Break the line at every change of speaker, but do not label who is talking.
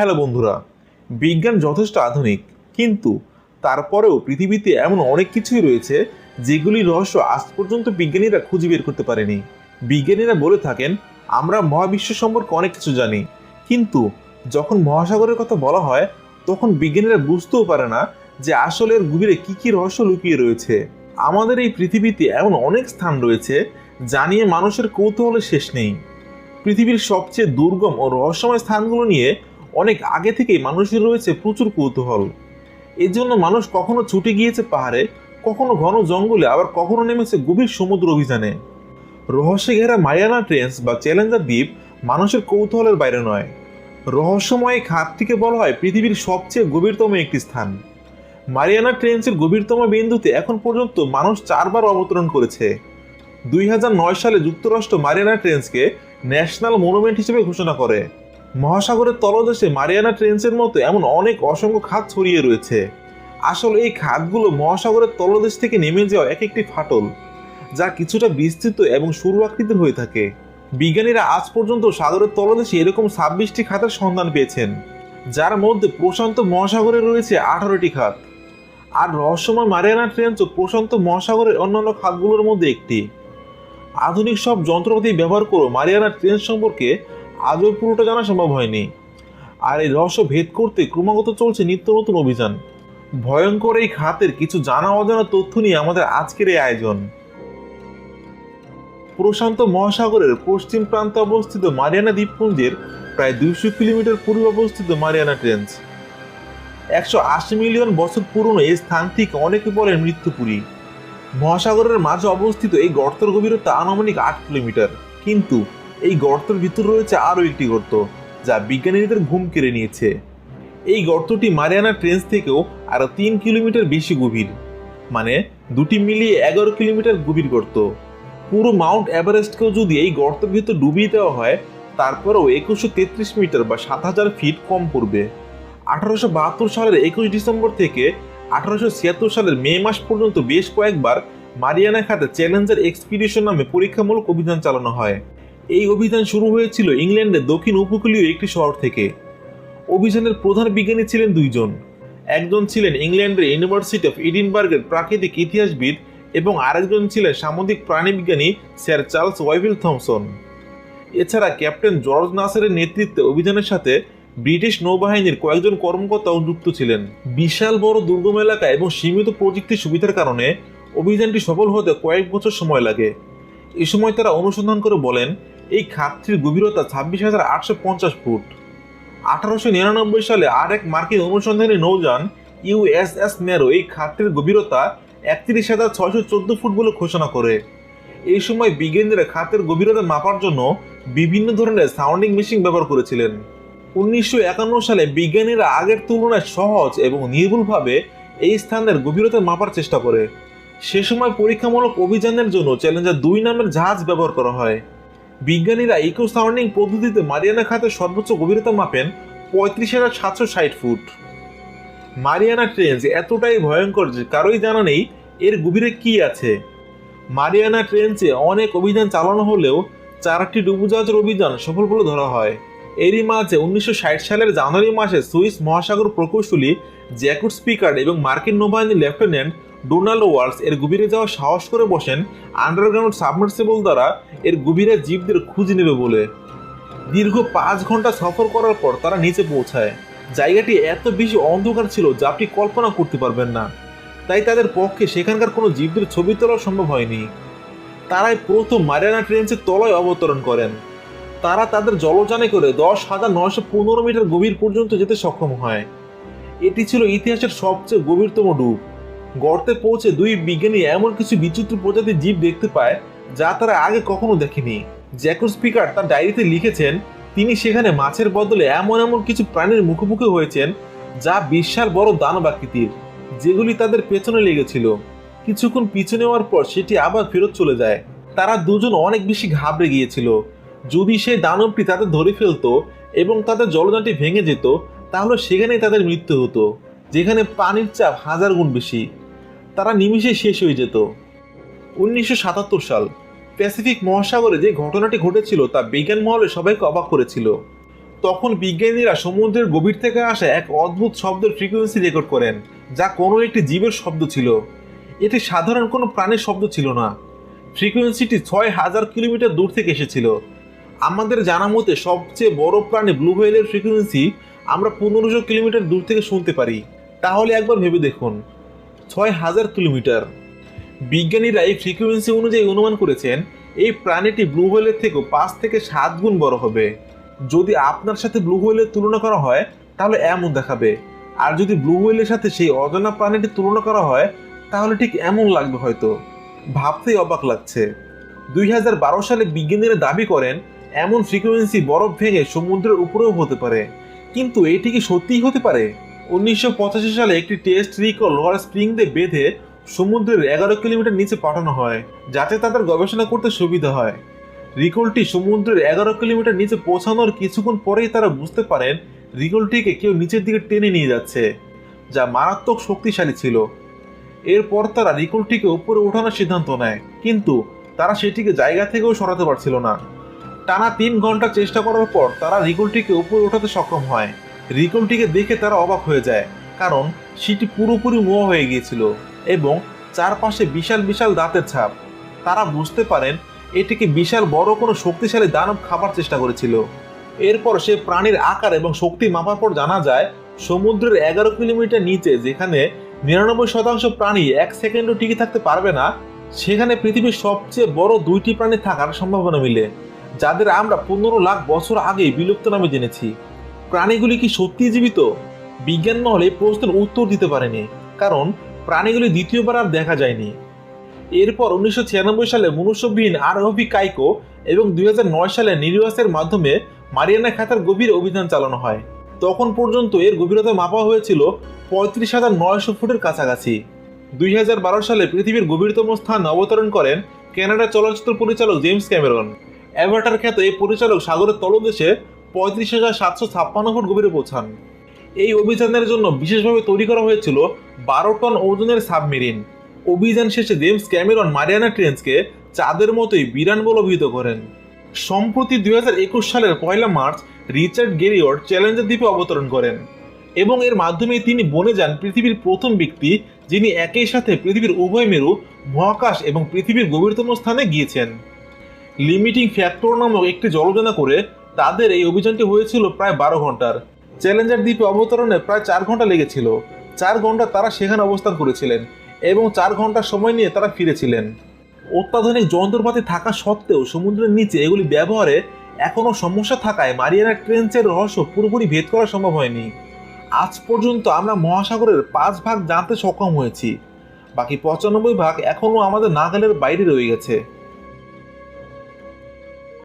Hello বন্ধুরা, বিজ্ঞান যথেষ্ট আধুনিক, কিন্তু তারপরেও পৃথিবীতে এমন অনেক কিছুই রয়েছে যেগুলির রহস্য আজ পর্যন্ত বিজ্ঞানীরা খুঁজে বের করতে পারেনি। বিজ্ঞানীরা বলে থাকেন, আমরা মহাবিশ্ব সম্পর্কে অনেক কিছু জানি, কিন্তু যখন মহাসাগরের কথা বলা হয়, তখন বিজ্ঞানীরা বুঝতেও পারে না যে আসলে এর গভীরে কি কি রহস্য লুকিয়ে রয়েছে। আমাদের এই পৃথিবীতে এমন অনেক স্থান রয়েছে যা নিয়ে মানুষের কৌতূহলের শেষ নেই। পৃথিবীর সবচেয়ে দুর্গম ও রহস্যময় স্থানগুলো নিয়ে অনেক আগে থেকেই মানুষের রয়েছে প্রচুর কৌতূহল। এর জন্য মানুষ কখনো ছুটে গিয়েছে পাহাড়ে, কখনো ঘন জঙ্গলে, আবার কখনো নেমেছে গভীর সমুদ্র অভিযানে। রহস্যে ঘেরা মারিয়ানা ট্রেন্স বা চ্যালেঞ্জার দ্বীপ মানুষের কৌতূহলের বাইরে নয়। রহস্যময় খাতটিকে বলা হয় পৃথিবীর সবচেয়ে গভীরতম একটি স্থান। মারিয়ানা ট্রেন্সের গভীরতম বিন্দুতে এখন পর্যন্ত মানুষ চারবার অবতরণ করেছে। দুই হাজার নয় সালে যুক্তরাষ্ট্র মারিয়ানা ট্রেন্সকে ন্যাশনাল মনুমেন্ট হিসেবে ঘোষণা করে। মহাসাগরের তলদেশে মারিয়ানা ট্রেন্সের মতো এমন অনেক অসংখ্য খাত ছড়িয়ে রয়েছে। আসলে এই খাতগুলো মহাসাগরের তলদেশ থেকে নেমে যাওয়া এক একটি ফাটল, যা কিছুটা বিস্তৃত এবং সরু আকৃতির হয়ে থাকে। বিজ্ঞানীরা আজ পর্যন্ত সাগরের তলদেশে এরকম ছাব্বিশটি খাতের সন্ধান পেয়েছেন, যার মধ্যে প্রশান্ত মহাসাগরে রয়েছে আঠারোটি খাত। আর রহস্যময় মারিয়ানা ট্রেন্সও প্রশান্ত মহাসাগরের অন্যান্য খাতগুলোর মধ্যে একটি। আধুনিক সব যন্ত্রপাতি ব্যবহার করে মারিয়ানা ট্রেন্স সম্পর্কে আজও পুরোটা জানা সম্ভব হয়নি। আর এই রহস্য ভেদ করতে ক্রমাগত চলছে নিত্য নতুন অভিযান। ভয়ঙ্কর এই খাতের কিছু জানা অজানা তথ্য নিয়ে আমাদের আজকের এই আয়োজন। প্রশান্ত মহাসাগরের পশ্চিম প্রান্তে অবস্থিত মারিয়ানা দ্বীপপুঞ্জের প্রায় দুইশো কিলোমিটার পূর্বে অবস্থিত মারিয়ানা ট্রেঞ্চ একশো আশি মিলিয়ন বছর পুরনো এই স্থান থেকে অনেকে বলেন মৃত্যুপুরী। মহাসাগরের মাঝে অবস্থিত এই গর্তের গভীরতা আনুমানিক আট কিলোমিটার। কিন্তু এই গর্তের ভিতর রয়েছে আরও একটি গর্ত, যা বিজ্ঞানীদের ঘুম কেড়ে নিয়েছে। এই গর্তটি মারিয়ানা ট্রেন্স থেকেও আরও তিন কিলোমিটার বেশি গভীর মানে দুটি মিলিয়ে এগারো কিলোমিটার গভীর গর্ত। পুরো মাউন্ট এভারেস্টকেও যদি এই গর্তের ভিতর ডুবিয়ে দেওয়া হয়, তারপরেও একুশশো তেত্রিশ মিটার বা সাত হাজার ফিট কম পড়বে। আঠারোশো বাহাত্তর সালের একুশ ডিসেম্বর থেকে আঠারোশো ছিয়াত্তর সালের মে মাস পর্যন্ত বেশ কয়েকবার মারিয়ানা খাতে চ্যালেঞ্জার এক্সপিডিশন নামে পরীক্ষামূলক অভিযান চালানো হয়। এই অভিযান শুরু হয়েছিল ইংল্যান্ডের দক্ষিণ উপকূলীয় একটি শহর থেকে। অভিযানের প্রধান বিজ্ঞানী ছিলেন দুইজন। একজন ছিলেন ইংল্যান্ডের ইউনিভার্সিটি অফ ইডিনবার্গের প্রাকৃতিক ইতিহাসবিদ এবং আরেকজন ছিলেন সামুদ্রিক প্রাণীবিজ্ঞানী স্যার চার্লস ওয়াইভিল থমসন। এছাড়া ক্যাপ্টেন জর্জ নাসারের নেতৃত্বে অভিযানের সাথে ব্রিটিশ নৌবাহিনীর কয়েকজন কর্মকর্তাও যুক্ত ছিলেন। বিশাল বড় দুর্গম এলাকা এবং সীমিত প্রযুক্তি সুবিধার কারণে অভিযানটি সফল হতে কয়েক বছর সময় লাগে। এ সময় তারা অনুসন্ধান করে বলেন এই খাতটির গভীরতা ছাব্বিশ হাজার আটশো পঞ্চাশ ফুট। আঠারোশো নিরানব্বই সালে আর এক মার্কিন অনুসন্ধানী নৌযান ইউএসএস নেরো এই খাতটির গভীরতা একত্রিশ হাজার ছয়শো চোদ্দ ফুট বলে ঘোষণা করে। এই সময় বিজ্ঞানীরা খাতের গভীরতা মাপার জন্য বিভিন্ন ধরনের সাউন্ডিং মেশিন ব্যবহার করেছিলেন। উনিশশো একান্ন সালে বিজ্ঞানীরা আগের তুলনায় সহজ এবং নির্ভুলভাবে এই স্থানের গভীরতা মাপার চেষ্টা করে। সে সময় পরীক্ষামূলক অভিযানের জন্য চ্যালেঞ্জার দুই নামের জাহাজ ব্যবহার করা হয়। বিজ্ঞানীরা ইকো সাউন্ডিং পদ্ধতিতে মারিয়ানা খাতের সর্বোচ্চ গভীরতা মাপেন পঁয়ত্রিশ হাজার সাতশো ষাট ফুট। মারিয়ানা ট্রেঞ্জ এতটাই ভয়ঙ্কর যে কারোই জানা নেই এর গভীরে কি আছে। মারিয়ানা ট্রেঞ্চে অনেক অভিযান চালানো হলেও চারটি ডুবুজাহাজের অভিযান সফল বলে ধরা হয়। এরই মাঝে উনিশশো ষাট সালের জানুয়ারি মাসে সুইস মহাসাগর প্রকৌশলী, জ্যাকুট স্পিকার এবং মার্কিন নৌবাহিনীর লেফটেন্যান্ট ডোনাল্ড ওয়ার্স এর গভীরে যাওয়া সাহস করে বসেন আন্ডারগ্রাউন্ড সাবমার্সিবল দ্বারা এর গভীরে জীবদের খুঁজে নেবে বলে। দীর্ঘ পাঁচ ঘণ্টা সফর করার পর তারা নিচে পৌঁছায়। জায়গাটি এত বেশি অন্ধকার ছিল যা আপনি কল্পনা করতে পারবেন না। তাই তাদের পক্ষে সেখানকার কোনো জীবদের ছবি তোলা সম্ভব হয়নি। তারাই প্রথম মারিয়ানা ট্রেন্সের তলায় অবতরণ করেন। তারা তাদের জলযানে করে দশ হাজার নয়শো পনেরো মিটার গভীর পর্যন্ত যেতে সক্ষম হয়। এটি ছিল ইতিহাসের সবচেয়ে গভীরতম ডুব। গর্তে পৌঁছে দুই বিজ্ঞানী এমন কিছু বিচিত্র প্রজাতির জীব দেখতে পায় যা তারা আগে কখনো দেখেনি। জ্যাকুর স্পিকার তার ডায়েরিতে লিখেছেন, তিনি সেখানে মাছের বদলে এমন এমন কিছু প্রাণীর মুখোমুখি হয়েছেন যা বিশাল বড় দানব আকৃতির, যেগুলি তাদের পেছনে লেগেছিল। কিছুক্ষণ পিছু নেওয়ার পর সেটি আবার ফেরত চলে যায়। তারা দুজন অনেক বেশি ঘাবড়ে গিয়েছিল। যদি সেই দানবটি তাদের ধরে ফেলতো এবং তাদের জলযানটি ভেঙে যেত, তাহলে সেখানেই তাদের মৃত্যু হতো, যেখানে পানির চাপ হাজার গুণ বেশি। তারা নিমিষে শেষ হয়ে যেত। উনিশশো সাতাত্তর সাল, প্যাসিফিক মহাসাগরে যে ঘটনাটি ঘটেছিল তা বিজ্ঞান মহলে সবাইকে অবাক করেছিল। তখন বিজ্ঞানীরা সমুদ্রের গভীর থেকে আসা এক অদ্ভুত শব্দের ফ্রিকোয়েন্সি রেকর্ড করেন, যা কোনো একটি জীবের শব্দ ছিল। এটি সাধারণ কোনো প্রাণীর শব্দ ছিল না। ফ্রিকোয়েন্সিটি ছয় হাজার কিলোমিটার দূর থেকে এসেছিল। আমাদের জানা মতে সবচেয়ে বড় প্রাণী ব্লু হোয়েলের ফ্রিকোয়েন্সি আমরা পনেরোশো কিলোমিটার দূর থেকে শুনতে পারি। তাহলে একবার ভেবে দেখুন, ছয় হাজার কিলোমিটার। বিজ্ঞানীরা এই ফ্রিকোয়েন্সি অনুযায়ী অনুমান করেছেন, এই প্রাণীটি ব্লু হোয়েলের থেকেও পাঁচ থেকে সাত গুণ বড় হবে। যদি আপনার সাথে ব্লু হোয়েলের তুলনা করা হয়, তাহলে এমন দেখাবে। আর যদি ব্লু হোয়েলের সাথে সেই অজানা প্রাণীটির তুলনা করা হয়, তাহলে ঠিক এমন লাগবে হয়তো। ভাবতেই অবাক লাগছে। দুই হাজার বারো সালে বিজ্ঞানীরা দাবি করেন এমন ফ্রিকোয়েন্সি বরফ ভেঙে সমুদ্রের উপরেও হতে পারে। কিন্তু এটি কি সত্যিই হতে পারে? উনিশশো পঁচাশি সালে একটি টেস্ট রিকল লোহার স্প্রিং দিয়ে বেঁধে সমুদ্রের এগারো কিলোমিটার নিচে পাঠানো হয়, যাতে তাদের গবেষণা করতে সুবিধা হয়। রিকলটি সমুদ্রের এগারো কিলোমিটার নিচে পৌঁছানোর কিছুক্ষণ পরেই তারা বুঝতে পারেন রিকলটিকে কেউ নিচের দিকে টেনে নিয়ে যাচ্ছে, যা মারাত্মক শক্তিশালী ছিল। এরপর তারা রিকলটিকে উপরে ওঠানোর সিদ্ধান্ত নেয়, কিন্তু তারা সেটিকে জায়গা থেকেও সরাতে পারছিল না। টানা তিন ঘণ্টা চেষ্টা করার পর তারা রিকলটিকে উপরে ওঠাতে সক্ষম হয়। রিকলটিকে দেখে তারা অবাক হয়ে যায়, কারণ সেটি পুরোপুরি মোয়া হয়ে গিয়েছিল এবং চারপাশে বিশাল বিশাল দাঁতের ছাপ। তারা বুঝতে পারেন, এটিকে বিশাল, বড় কোনো শক্তিশালী দানব খাবার চেষ্টা করেছিল। এরপর সে প্রাণীর আকার এবং শক্তি মাপার পর জানা যায়, সমুদ্রের এগারো কিলোমিটার নিচে যেখানে নিরানব্বই শতাংশ প্রাণী এক সেকেন্ডও টিকে থাকতে পারবে না, সেখানে পৃথিবীর সবচেয়ে বড় দুইটি প্রাণী থাকার সম্ভাবনা মিলে। যাদের আমরা পনেরো লাখ বছর আগে বিলুপ্ত নামে জেনেছি, প্রাণীগুলি কি সত্যি জীবিত? বিজ্ঞান মহলে প্রশ্নের উত্তর দিতে পারেনি, কারণ প্রাণীগুলি দ্বিতীয়বার আর দেখা যায়নি। এরপর উনিশশো ছিয়ানব্বই সালে মনুষ্যবিহীন আরোহী কাইকো এবং দুই হাজার নয় সালে নিরিওয়াসের মাধ্যমে মারিয়ানা খাতার গভীর অভিযান চালানো হয়। তখন পর্যন্ত এর গভীরতা মাপা হয়েছিল পঁয়ত্রিশ হাজার নয়শো ফুটের কাছাকাছি। দুই হাজার বারো সালে পৃথিবীর গভীরতম স্থান অবতরণ করেন কানাডার চলচ্চিত্র পরিচালক জেমস ক্যামেরন। অ্যাভাটার খ্যাত এই পরিচালক সাগরের তলদেশে পঁয়ত্রিশ হাজার সাতশো ছাপ্পান্ন ফুট গভীরে পৌঁছান। এই অভিযানের জন্য বিশেষভাবে তৈরি করা হয়েছিল বারো টন ওজনের সাবমেরিন। অভিযান শেষে জেমস ক্যামেরন মারিয়ানা ট্রেন্সকে চাঁদের মতোই বিরান বলে অভিহিত করেন। সম্প্রতি দুই হাজার একুশ সালের পয়লা মার্চ রিচার্ড গেরিয়ট চ্যালেঞ্জার দ্বীপে অবতরণ করেন এবং এর মাধ্যমে তিনি বনে যান পৃথিবীর প্রথম ব্যক্তি যিনি একই সাথে পৃথিবীর উভয় মেরু, মহাকাশ এবং পৃথিবীর গভীরতম স্থানে গিয়েছেন। লিমিটিং ফ্যাক্টর নামক একটি জলযানা করে তাদের এই অভিযানটি হয়েছিল প্রায় বারো ঘণ্টার। চ্যালেঞ্জার দ্বীপে অবতরণে প্রায় চার ঘণ্টা লেগেছিল। চার ঘণ্টা তারা সেখানে অবস্থান করেছিলেন এবং চার ঘণ্টা সময় নিয়ে তারা ফিরেছিলেন। অত্যাধুনিক যন্ত্রপাতি থাকা সত্ত্বেও সমুদ্রের নিচে এগুলি ব্যবহারে এখনও সমস্যা থাকায় মারিয়ানা ট্রেঞ্চের রহস্য পুরোপুরি ভেদ করা সম্ভব হয়নি। আজ পর্যন্ত আমরা মহাসাগরের পাঁচ ভাগ জানতে সক্ষম হয়েছি। বাকি পঁচানব্বই ভাগ এখনও আমাদের নাগালের বাইরে রয়ে গেছে।